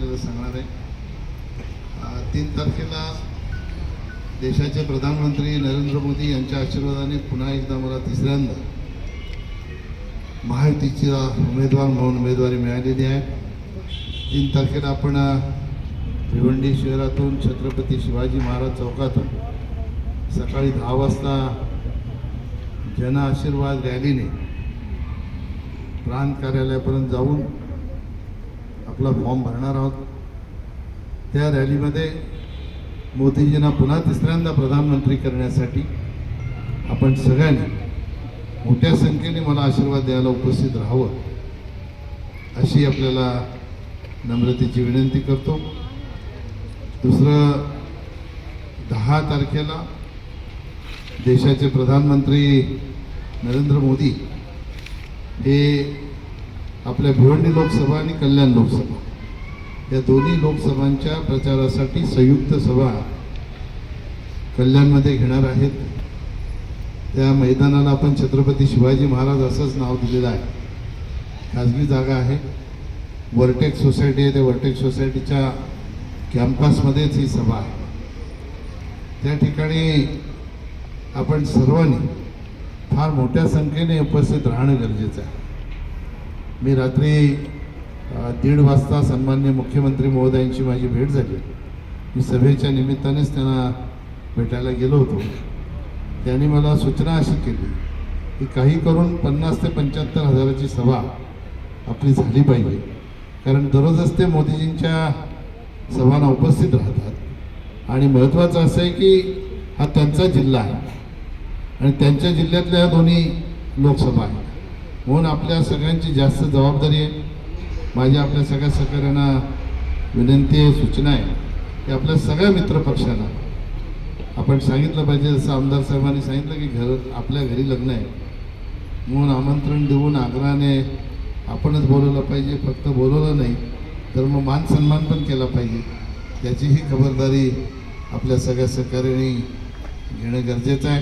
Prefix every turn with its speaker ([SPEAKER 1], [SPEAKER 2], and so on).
[SPEAKER 1] आपल्याला सांगणार आहे. तीन तारखेला देशाचे प्रधानमंत्री नरेंद्र मोदी यांच्या आशीर्वादाने पुन्हा एकदा मला तिसऱ्यांदा महायुतीचा उमेदवार म्हणून उमेदवारी मिळालेली आहे. तीन तारखेला आपण भिवंडी शहरातून छत्रपती शिवाजी महाराज चौकातून सकाळी दहा वाजता जन आशीर्वाद रॅलीने प्रांत कार्यालयापर्यंत जाऊन आपला फॉर्म भरणार आहोत. त्या रॅलीमध्ये मोदीजींना पुन्हा तिसऱ्यांदा प्रधानमंत्री करण्यासाठी आपण सगळ्यांनी मोठ्या संख्येने मला आशीर्वाद द्यायला उपस्थित राहावं अशी आपल्याला नम्रतेची विनंती करतो. दुसरं दहा तारखेला देशाचे प्रधानमंत्री नरेंद्र मोदी हे आपल्या भिवंडी लोकसभा आणि कल्याण लोकसभा. या दोन्ही लोकसभांच्या प्रचारासाठी संयुक्त सभा कल्याणमध्ये घेणार आहेत. त्या मैदानाला आपण छत्रपती शिवाजी महाराज असंच नाव दिलेलं आहे. खाजगी जागा आहे. वर्टेक सोसायटी आहे. त्या वर्टेक सोसायटीच्या कॅम्पसमध्येच ही सभा आहे. त्या ठिकाणी आपण सर्वांनी फार मोठ्या संख्येने उपस्थित राहणं गरजेचं आहे. मी रात्री दीड वाजता सन्मान्य मुख्यमंत्री महोदयांची माझी भेट झाली. मी सभेच्या निमित्तानेच त्यांना भेटायला गेलो होतो. त्यांनी मला सूचना अशी केली की काही करून पन्नास ते पंच्याहत्तर हजाराची सभा आपली झाली पाहिजे. कारण दररोजच ते मोदीजींच्या सभांना उपस्थित राहतात. आणि महत्त्वाचं असं आहे की हा त्यांचा जिल्हा आहे. आणि त्यांच्या जिल्ह्यातल्या दोन्ही लोकसभा आहेत. म्हणून आपल्या सगळ्यांची जास्त जबाबदारी आहे. माझी आपल्या सगळ्या सहकाऱ्यांना विनंती आहे सूचना आहे की आपल्या सगळ्या मित्रपक्षांना आपण सांगितलं पाहिजे जसं आमदार साहेबांनी सांगितलं की घर आपल्या घरी लग्न आहे. म्हणून आमंत्रण देऊन आग्रहाने आपणच बोलवलं पाहिजे फक्त बोलवलं नाही तर मग मान सन्मान पण केला पाहिजे. त्याचीही खबरदारी आपल्या सगळ्या सहकाऱ्यांनी घेणं गरजेचं आहे.